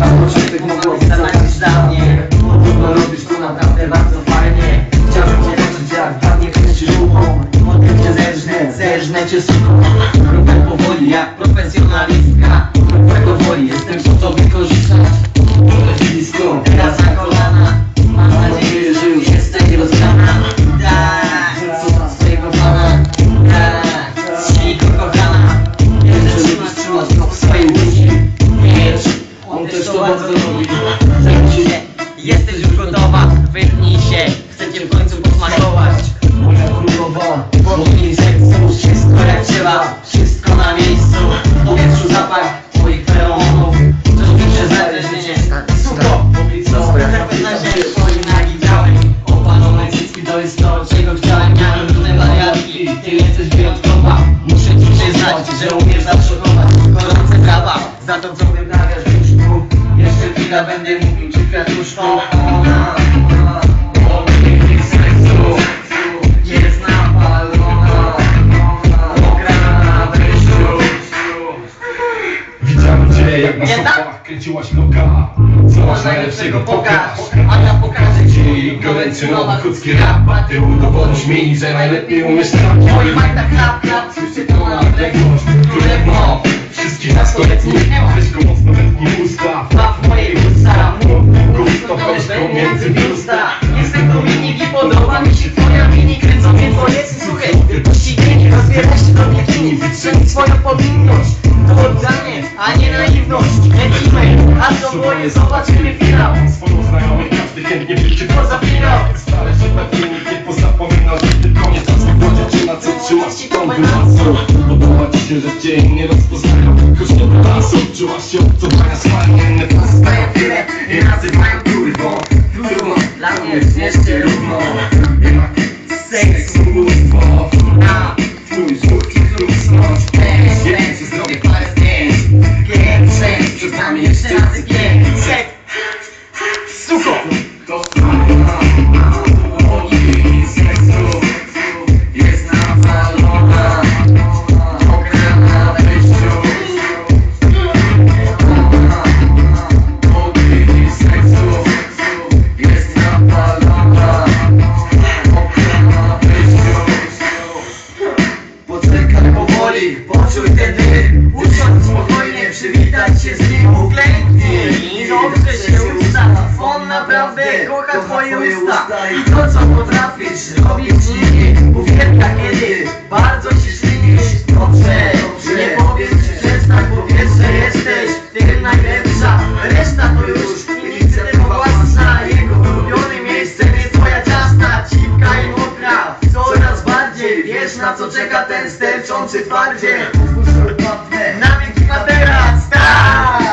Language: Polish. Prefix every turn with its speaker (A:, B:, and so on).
A: Na początek mogło
B: Zanadzisz dla mnie. Trudno robisz to naprawdę bardzo fajnie. Chciałbym cię leczyć jak dawniej kręcisz ucho Potem cię zerżnę, zerżnę cię suko gotowa Wypnij się, chcę cię w końcu posmakować?
A: Moja królowa
B: Pomnij sercu, wszystko jak trzeba Wszystko na miejscu. W powietrzu zapach twoich feromonów Coś mi się zależnie Suko, zapewne się twoim nagi ciałem Opalone cycki to jest to, czego chciałem. Miałem różne wariatki, ty jesteś wyjątkowa. Muszę ci przyznać, że umiesz zaszokować Gorące brawa, za to co wyprawiasz w łóżku Jeszcze chwila będę mówił kwiatuszką O pięknym sercu jest napalona Ograna wyjściu
C: Widziałem cię jak na
B: tak?
C: sofach kręciłaś loka Co masz najlepszego pokaż
B: a ja pokażę
C: Ci goręcy nowochódzki rap. A ty udowodnisz mi, że najlepiej umiesz tak
B: majtach klap, klap, słyszę to? Na
C: Odległość, królewno
B: Wytrzymaj swoją powinność. To oddanie, a nie naiwność. Lecimy, a to boję, zobaczymy finał.
C: Swoją znajomych każdy chętnie by cię
B: Pozapinał
C: Stale się pewnie nikt nie pozapominał Że ty to nie ta zwykła dziewczyna Co trzymasz się tą wylasą Podoba ci się, że cię inni rozpoznają Choć nie wylasą Czułaś się obcowania słanie Inne pozostają tyle I nazywają kurwą Kurwą
B: Dla mnie jest jeszcze równo.
C: Seks mnóstwo
B: ten dym Usiądź spokojnie, przywitać się z nim Uklęknij. I dobrze się usta. On naprawdę kocha twoje usta. I to co potrafisz robić nimi Uwielbia kiedy bardzo się wiesz na co czeka ten sterczący twardzie? Na wieki ma teraz, tak